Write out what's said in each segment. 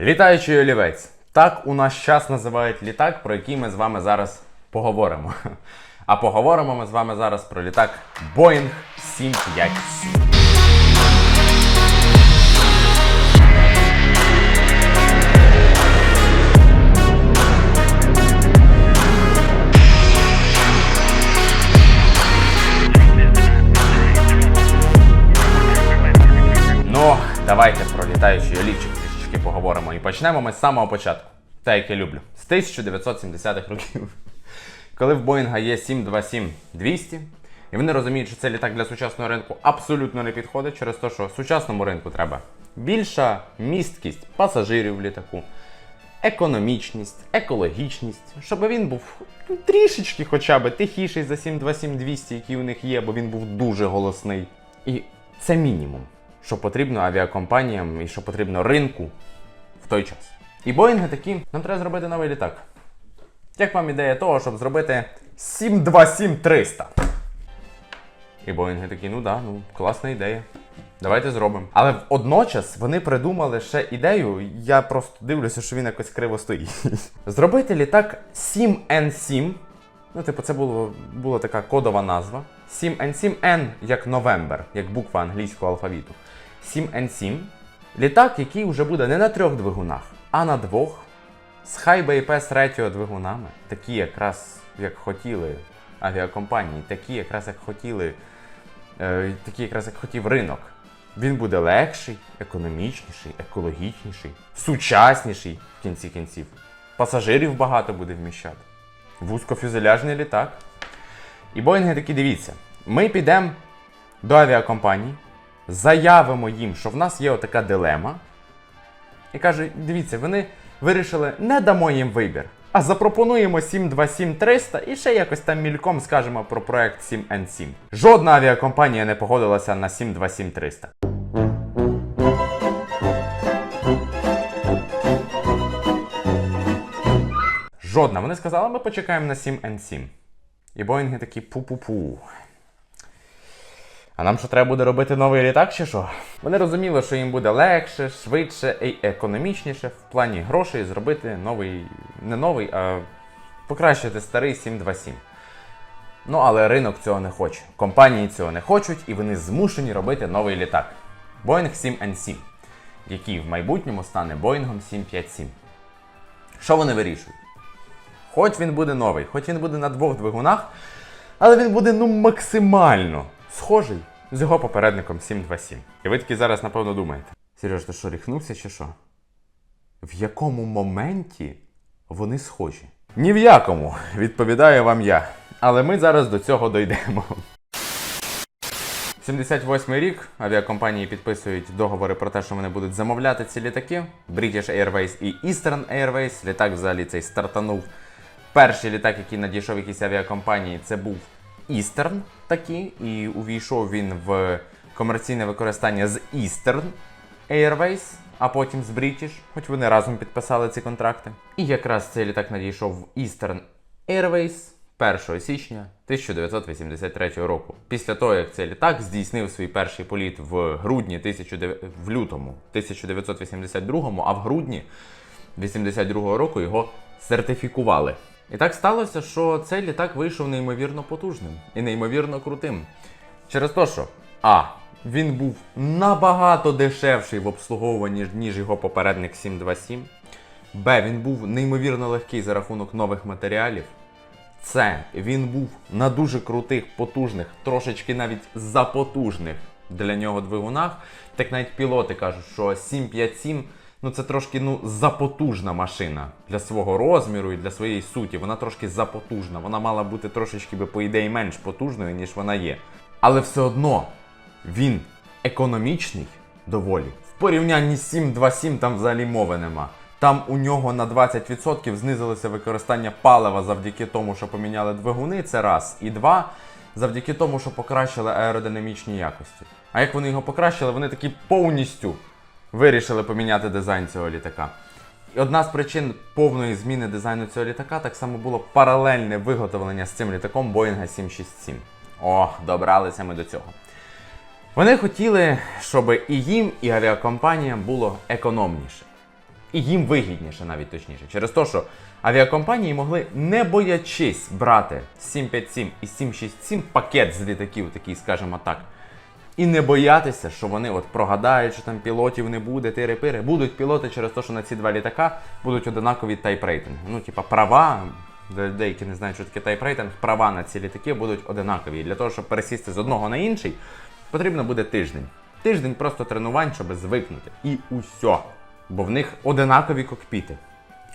Літаючий олівець. Так у нас час називають літак, про який ми з вами зараз поговоримо. А поговоримо ми з вами зараз про літак Boeing 757. Почнемо ми з самого початку. Те, як я люблю. З 1970-х років. Коли в Боїнга є 727-200, і вони розуміють, що цей літак для сучасного ринку абсолютно не підходить через те, що сучасному ринку треба більша місткість пасажирів в літаку, економічність, екологічність, щоб він був трішечки хоча б тихіший за 727-200, який у них є, бо він був дуже голосний. І це мінімум, що потрібно авіакомпаніям і що потрібно ринку в той час. І Боїнги такі, нам треба зробити новий літак. Як вам ідея того, щоб зробити 727-300? І Боїнги такі, ну да, ну класна ідея. Давайте зробимо. Але водночас вони придумали ще ідею, я просто дивлюся, що він якось криво стоїть. Зробити літак 7N7. Ну, типу, це було, була така кодова назва. 7N7N як Новембер, як буква англійського алфавіту. 7N7. Літак, який вже буде не на трьох двигунах, а на двох. З BPS Ratio двигунами, такі якраз як хотіли авіакомпанії, такі якраз як хотіли, е, такі якраз як хотів ринок. Він буде легший, економічніший, екологічніший, сучасніший в кінці кінців. Пасажирів багато буде вміщати. Вузькофюзеляжний літак. І Боїнги такі дивіться: ми підемо до авіакомпаній, заявимо їм, що в нас є отака дилема. І каже: дивіться, вони вирішили, не дамо їм вибір, а запропонуємо 727-300 і ще якось там мільком скажемо про проект 7N7. Жодна авіакомпанія не погодилася на 727-300. Жодна. Вони сказали, ми почекаємо на 7N7. І Боїнги такі пу-пу-пу. А нам що треба буде робити новий літак чи що? Вони розуміли, що їм буде легше, швидше і економічніше в плані грошей зробити новий, не новий, а покращити старий 727. Ну, але ринок цього не хоче. Компанії цього не хочуть, і вони змушені робити новий літак. Boeing 7N7, який в майбутньому стане Boeing 757. Що вони вирішують? Хоч він буде новий, хоч він буде на двох двигунах, але він буде ну максимально схожий з його попередником 727. І ви такі зараз, напевно, думаєте: Сереж, ти що, ріхнувся чи що? В якому моменті вони схожі? Ні в якому, відповідаю вам я. Але ми зараз до цього дойдемо. 78 рік авіакомпанії підписують договори про те, що вони будуть замовляти ці літаки. British Airways і Eastern Airways. Літак взагалі цей стартанув. Перший літак, який надійшов якійсь авіакомпанії, це був Eastern такий, і увійшов він в комерційне використання з Eastern Airways, а потім з British, хоч вони разом підписали ці контракти. І якраз цей літак надійшов в Eastern Airways 1 січня 1983 року. Після того, як цей літак здійснив свій перший політ в грудні 19... в лютому 1982, а в грудні 82 року його сертифікували. І так сталося, що цей літак вийшов неймовірно потужним і неймовірно крутим. Через те, що А. Він був набагато дешевший в обслуговуванні, ніж його попередник 727. Б. Він був неймовірно легкий за рахунок нових матеріалів. С. Він був на дуже крутих, потужних, трошечки навіть запотужних для нього двигунах. Так навіть пілоти кажуть, що 757 ну це трошки ну запотужна машина для свого розміру і для своєї суті. Вона трошки запотужна. Вона мала бути трошечки би, по ідеї, менш потужною, ніж вона є. Але все одно він економічний доволі. В порівнянні з 727 там взагалі мови нема. Там у нього на 20% знизилося використання палива завдяки тому, що поміняли двигуни, це раз. І два, завдяки тому, що покращили аеродинамічні якості. А як вони його покращили, вони такі повністю вирішили поміняти дизайн цього літака. І одна з причин повної зміни дизайну цього літака так само було паралельне виготовлення з цим літаком Боїнга 767. О, добралися ми до цього. Вони хотіли, щоб і їм, і авіакомпаніям було економніше. І їм вигідніше навіть точніше. Через те, що авіакомпанії могли, не боячись брати 757 і 767 пакет з літаків, такий, скажімо так, і не боятися, що вони от прогадають, що там пілотів не буде, тири-пири. Будуть пілоти через те, що на ці два літака будуть одинакові тайп-рейтинги. Ну, типа, права, де- деякі не знають, що таке тайп-рейтинг, права на ці літаки будуть одинакові. І для того, щоб пересісти з одного на інший, потрібно буде тиждень. Тиждень просто тренувань, щоб звикнути. І усьо. Бо в них одинакові кокпіти,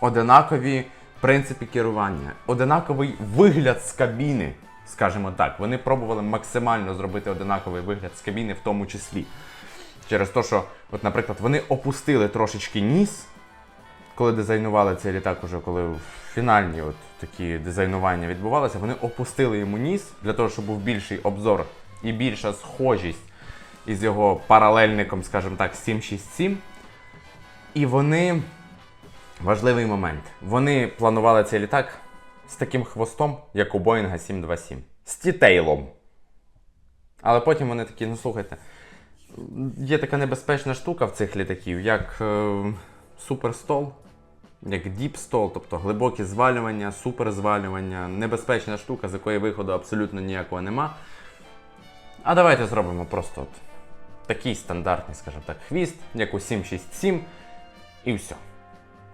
одинакові принципи керування, одинаковий вигляд з кабіни. Скажімо так, вони пробували максимально зробити одинаковий вигляд з кабіни, в тому числі. Через те, що, от, наприклад, вони опустили трошечки ніс, коли дизайнували цей літак, уже коли в фінальні от такі дизайнування відбувалися, вони опустили йому ніс для того, щоб був більший обзор і більша схожість із його паралельником, скажімо так, 767. І вони. Важливий момент. Вони планували цей літак з таким хвостом, як у Боїнга 727. З тітейлом. Але потім вони такі, ну слухайте, є така небезпечна штука в цих літаків, як е, суперстол, як діпстол, тобто глибокі звалювання, суперзвалювання, небезпечна штука, з якої виходу абсолютно ніякого нема. А давайте зробимо просто от такий стандартний, скажімо так, хвіст, як у 767, і все.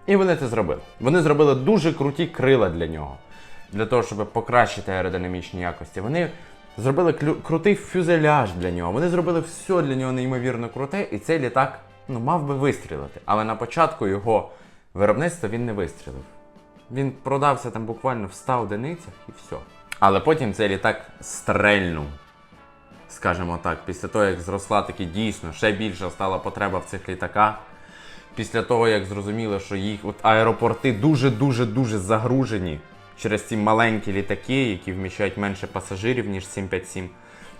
І вони це зробили. Вони зробили дуже круті крила для нього, для того, щоб покращити аеродинамічні якості. Вони зробили крутий фюзеляж для нього. Вони зробили все для нього неймовірно круте, і цей літак ну, мав би вистрілити. Але на початку його виробництва він не вистрілив. Він продався там буквально в 100 одиницях і все. Але потім цей літак стрельнув скажімо так, після того, як зросла таки дійсно ще більша стала потреба в цих літаках. Після того, як зрозуміло, що їх от аеропорти дуже-дуже дуже загружені через ці маленькі літаки, які вміщають менше пасажирів, ніж 757,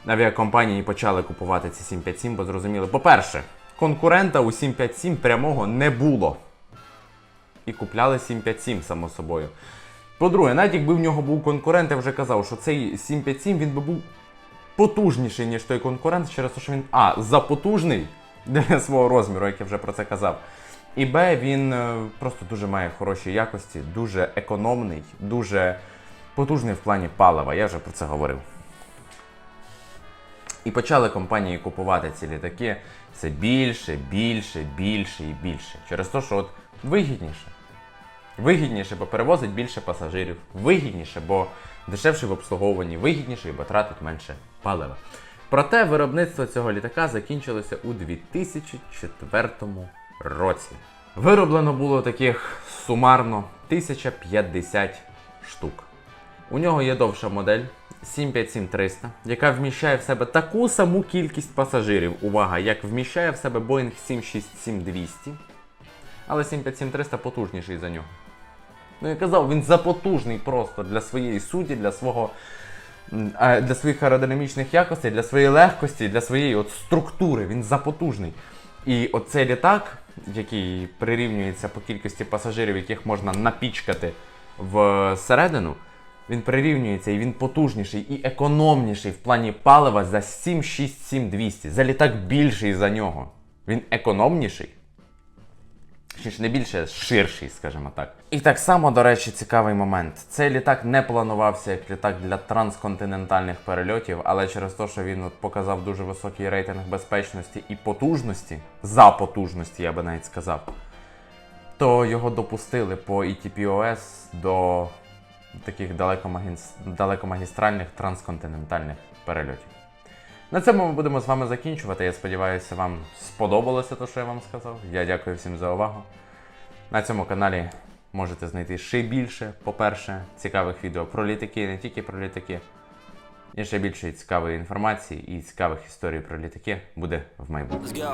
авіакомпанії почали купувати ці 757, бо зрозуміли, по-перше, конкурента у 757 прямого не було. І купляли 757, само собою. По-друге, навіть якби в нього був конкурент, я вже казав, що цей 757 він би був потужніший, ніж той конкурент, через те, що він А, запотужний для свого розміру, як я вже про це казав. І Б, він е, просто дуже має хороші якості, дуже економний, дуже потужний в плані палива. Я вже про це говорив. І почали компанії купувати ці літаки все більше, більше, більше і більше. Через те, що от вигідніше. Вигідніше, бо перевозить більше пасажирів, вигідніше, бо дешевше в обслуговуванні, вигідніше, бо тратить менше палива. Проте виробництво цього літака закінчилося у 2004 році. Вироблено було таких сумарно 1050 штук. У нього є довша модель 757-300, яка вміщає в себе таку саму кількість пасажирів, увага, як вміщає в себе Boeing 767-200, але 757-300 потужніший за нього. Ну я казав, він запотужний просто для своєї суті, для свого для своїх аеродинамічних якостей, для своєї легкості, для своєї от структури. Він запотужний. І оцей літак, який прирівнюється по кількості пасажирів, яких можна напічкати всередину, він прирівнюється і він потужніший і економніший в плані палива за 767-200. За літак більший за нього. Він економніший. Чи ж не більше ширший, скажімо так. І так само, до речі, цікавий момент. Цей літак не планувався як літак для трансконтинентальних перельотів, але через те, що він от показав дуже високий рейтинг безпечності і потужності, за потужності, я би навіть сказав, то його допустили по ETPOS до таких далекомагіс- далекомагістральних трансконтинентальних перельотів. На цьому ми будемо з вами закінчувати. Я сподіваюся, вам сподобалося те, що я вам сказав. Я дякую всім за увагу. На цьому каналі можете знайти ще більше, по-перше, цікавих відео про літаки, не тільки про літаки. І ще більше цікавої інформації і цікавих історій про літаки буде в майбутньому.